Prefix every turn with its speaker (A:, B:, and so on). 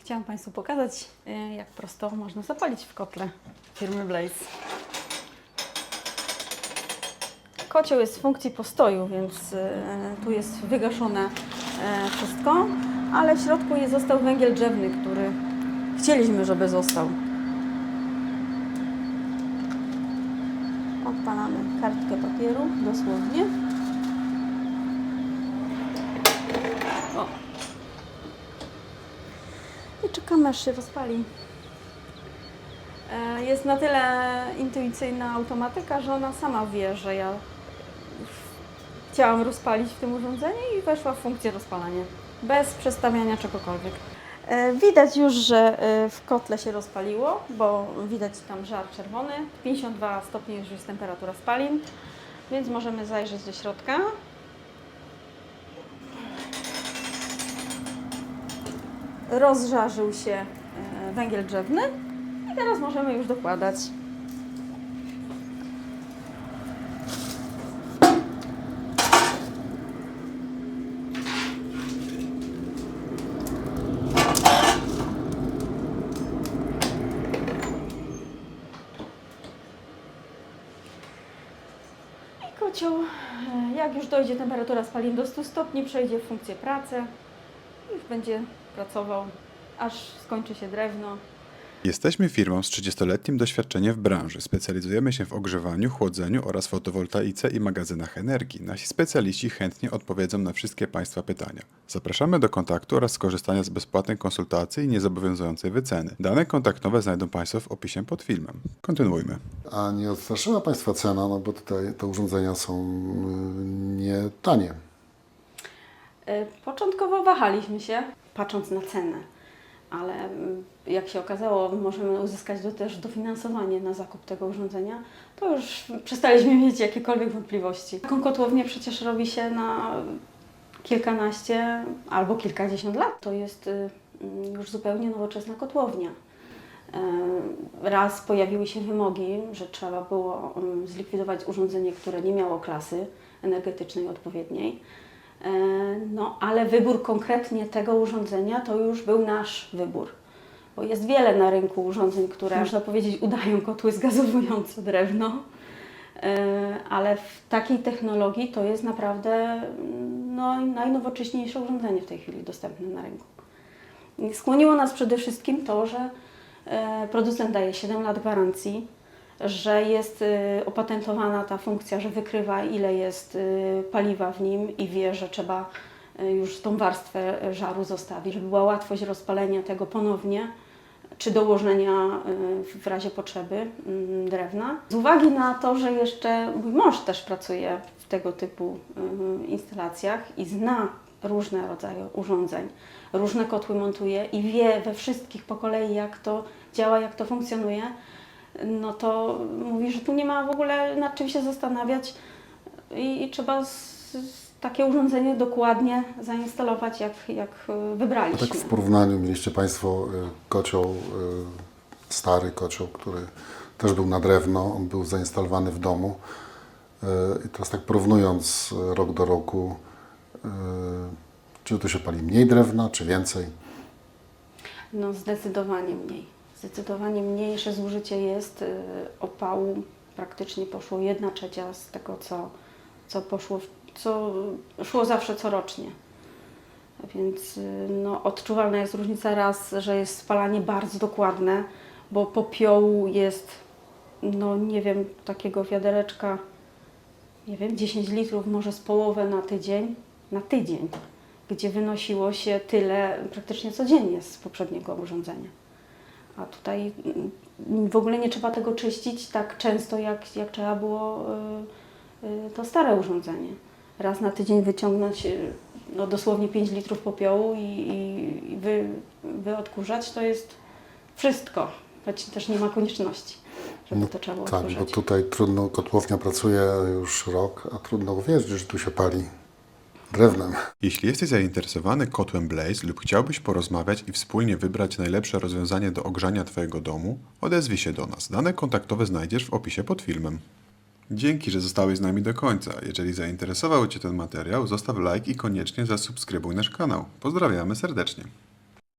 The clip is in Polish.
A: chciałam Państwu pokazać, e, jak prosto można zapalić w kotle firmy Blaze. Kocioł jest w funkcji postoju, więc e, tu jest wygaszone e, wszystko, ale w środku jest, został węgiel drzewny, który chcieliśmy, żeby został. Odpalamy kartkę papieru, dosłownie. O. I czekamy, aż się rozpali. E, Jest na tyle intuicyjna automatyka, że ona sama wie, że ja chciałam rozpalić w tym urządzeniu i weszła w funkcję rozpalania. Bez przestawiania czegokolwiek. E, Widać już, że e, w kotle się rozpaliło, bo widać tam żar czerwony. 52 stopnie już jest temperatura spalin, więc możemy zajrzeć do środka. Rozżarzył się e, węgiel drzewny i teraz możemy już dokładać. Kocioł, e, jak już dojdzie temperatura spalin do 100 stopni, przejdzie w funkcję pracy. Już będzie pracował, aż skończy się drewno.
B: Jesteśmy firmą z 30-letnim doświadczeniem w branży. Specjalizujemy się w ogrzewaniu, chłodzeniu oraz fotowoltaice i magazynach energii. Nasi specjaliści chętnie odpowiedzą na wszystkie Państwa pytania. Zapraszamy do kontaktu oraz skorzystania z bezpłatnej konsultacji i niezobowiązującej wyceny. Dane kontaktowe znajdą Państwo w opisie pod filmem. Kontynuujmy.
C: A nie odstraszyła Państwa cena, no bo tutaj te urządzenia są y, nie tanie.
A: E, Początkowo wahaliśmy się, patrząc na cenę, ale mm, jak się okazało, możemy uzyskać do, też dofinansowanie na zakup tego urządzenia, to już przestaliśmy mieć jakiekolwiek wątpliwości. Taką kotłownię przecież robi się na kilkanaście albo kilkadziesiąt lat. To jest y, mm, już zupełnie nowoczesna kotłownia. E, Raz pojawiły się wymogi, że trzeba było mm, zlikwidować urządzenie, które nie miało klasy energetycznej odpowiedniej. E, No, ale wybór konkretnie tego urządzenia to już był nasz wybór. Bo jest wiele na rynku urządzeń, które, można powiedzieć, udają kotły zgazowujące drewno. E, Ale w takiej technologii to jest naprawdę no, najnowocześniejsze urządzenie w tej chwili dostępne na rynku. Skłoniło nas przede wszystkim to, że e, producent daje 7 lat gwarancji, że jest e, opatentowana ta funkcja, że wykrywa ile jest e, paliwa w nim i wie, że trzeba e, już tą warstwę żaru zostawić, żeby była łatwość rozpalenia tego ponownie czy dołożenia w razie potrzeby mm, drewna. Z uwagi na to, że jeszcze mój mąż też pracuje w tego typu instalacjach i zna różne rodzaje urządzeń, różne kotły montuje i wie we wszystkich po kolei, jak to działa, jak to funkcjonuje, no to mówi, że tu nie ma w ogóle nad czym się zastanawiać i, i trzeba z, z takie urządzenie dokładnie zainstalować, jak, jak e, wybraliśmy.
C: tak w porównaniu mieliście Państwo y, kocioł, y, stary kocioł, który też był na drewno, on był zainstalowany w domu. I teraz tak porównując rok do roku, czy tu się pali mniej drewna, czy więcej?
A: No zdecydowanie mniej. Zdecydowanie mniejsze zużycie jest y, opału. Praktycznie poszło jedna trzecia z tego, co, co poszło, co szło zawsze corocznie. Więc y, no, odczuwalna jest różnica raz, że jest spalanie bardzo dokładne, bo popiołu jest, no nie wiem, takiego wiadereczka, nie wiem, 10 litrów, może z połowę na tydzień, na tydzień, gdzie wynosiło się tyle praktycznie codziennie z poprzedniego urządzenia. A tutaj mm, w ogóle nie trzeba tego czyścić tak często, jak, jak trzeba było y, y, to stare urządzenie. Raz na tydzień wyciągnąć y, no, dosłownie 5 litrów popiołu i, i, wy, wyodkurzać, to jest wszystko. Choć też nie ma konieczności, żeby to trzeba było
C: Tak, bo
A: odkurzać.
C: tutaj trudno, kotłownia pracuje już rok, a trudno uwierzyć, że tu się pali
B: Jeśli jesteś zainteresowany kotłem Blaze lub chciałbyś porozmawiać i wspólnie wybrać najlepsze rozwiązanie do ogrzania Twojego domu, odezwij się do nas. Dane kontaktowe znajdziesz w opisie pod filmem. Dzięki, że zostałeś z nami do końca. Jeżeli zainteresował Cię ten materiał, zostaw like i koniecznie zasubskrybuj nasz kanał. Pozdrawiamy serdecznie.